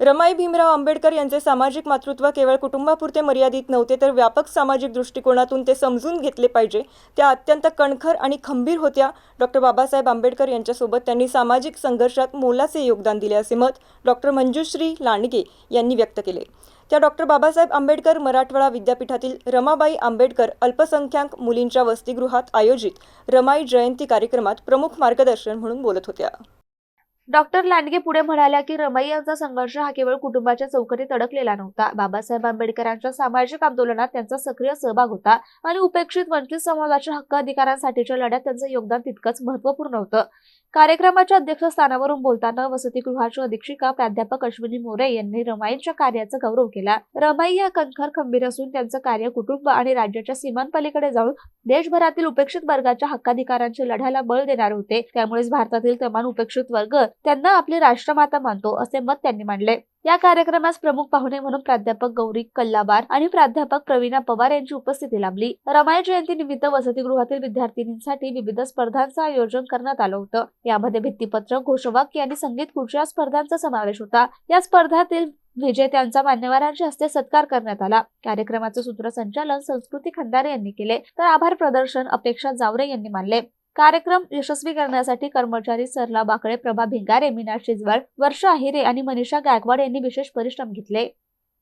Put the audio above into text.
रमाई भीमराव आंबेडकर यांचे सामाजिक मातृत्व केवळ कुटुंबापुरते मर्यादित नव्हते तर व्यापक सामाजिक दृष्टिकोनातून ते समजून घेतले पाहिजे. त्या अत्यंत कणखर आणि खंबीर होत्या. डॉक्टर बाबासाहेब आंबेडकर यांच्यासोबत त्यांनी सामाजिक संघर्षात मोलाचे योगदान दिले असे मत डॉक्टर मंजुश्री लांडगे यांनी व्यक्त केले. त्या डॉक्टर बाबासाहेब आंबेडकर मराठवाडा विद्यापीठातील रमाबाई आंबेडकर अल्पसंख्याक मुलींच्या वसतिगृहात आयोजित रमाई जयंती कार्यक्रमात प्रमुख मार्गदर्शन म्हणून बोलत होत्या. डॉक्टर लांडगे पुढे म्हणाल्या की रमाई यांचा संघर्ष हा केवळ कुटुंबाच्या चौकटीत अडकलेला नव्हता. बाबासाहेब आंबेडकरांच्या सामाजिक आंदोलनात त्यांचा सक्रिय सहभाग होता आणि उपेक्षित वंचित समाजाच्या हक्क अधिकारांसाठीच्या लढ्यात त्यांचं योगदान तितकंच महत्त्वपूर्ण होतं. कार्यक्रमाच्या अध्यक्षस्थानावरून बोलताना वसतिगृहाच्या अधीक्षिका प्राध्यापक अश्विनी मोरे यांनी रमाईंच्या कार्याचा गौरव केला. रमाई या कणखर खंबीर असून त्यांचं कार्य कुटुंब आणि राज्याच्या सीमांपलीकडे जाऊन देशभरातील उपेक्षित वर्गाच्या हक्काधिकारांच्या लढ्याला बळ देणार होते. त्यामुळेच भारतातील तमान उपेक्षित वर्ग त्यांना आपली राष्ट्रमाता मानतो असे मत त्यांनी मांडले. या कार्यक्रमास प्रमुख पाहुणे म्हणून प्राध्यापक गौरी कल्लाबार आणि प्राध्यापक प्रवीणा पवार यांची उपस्थिती लाभली. रमाई जयंती निमित्त वसतिगृहातील विद्यार्थिनींसाठी विविध स्पर्धांचं आयोजन करण्यात आलं होतं. यामध्ये भित्तीपत्र घोषवाक्य आणि संगीत खुर्च्या स्पर्धांचा समावेश होता. या स्पर्धातील विजेत्यांचा मान्यवरांच्या हस्ते सत्कार करण्यात आला. कार्यक्रमाचं सूत्रसंचालन संस्कृती खंदारे यांनी केले. तर आभार प्रदर्शन अपेक्षा जावरे यांनी मानले. कार्यक्रम यशस्वी करण्यासाठी कर्मचारी सरला बाकळे प्रभा भिंगारे मीना शिजवाळ वर्षा अहिरे आणि मनीषा गायकवाड यांनी विशेष परिश्रम घेतले.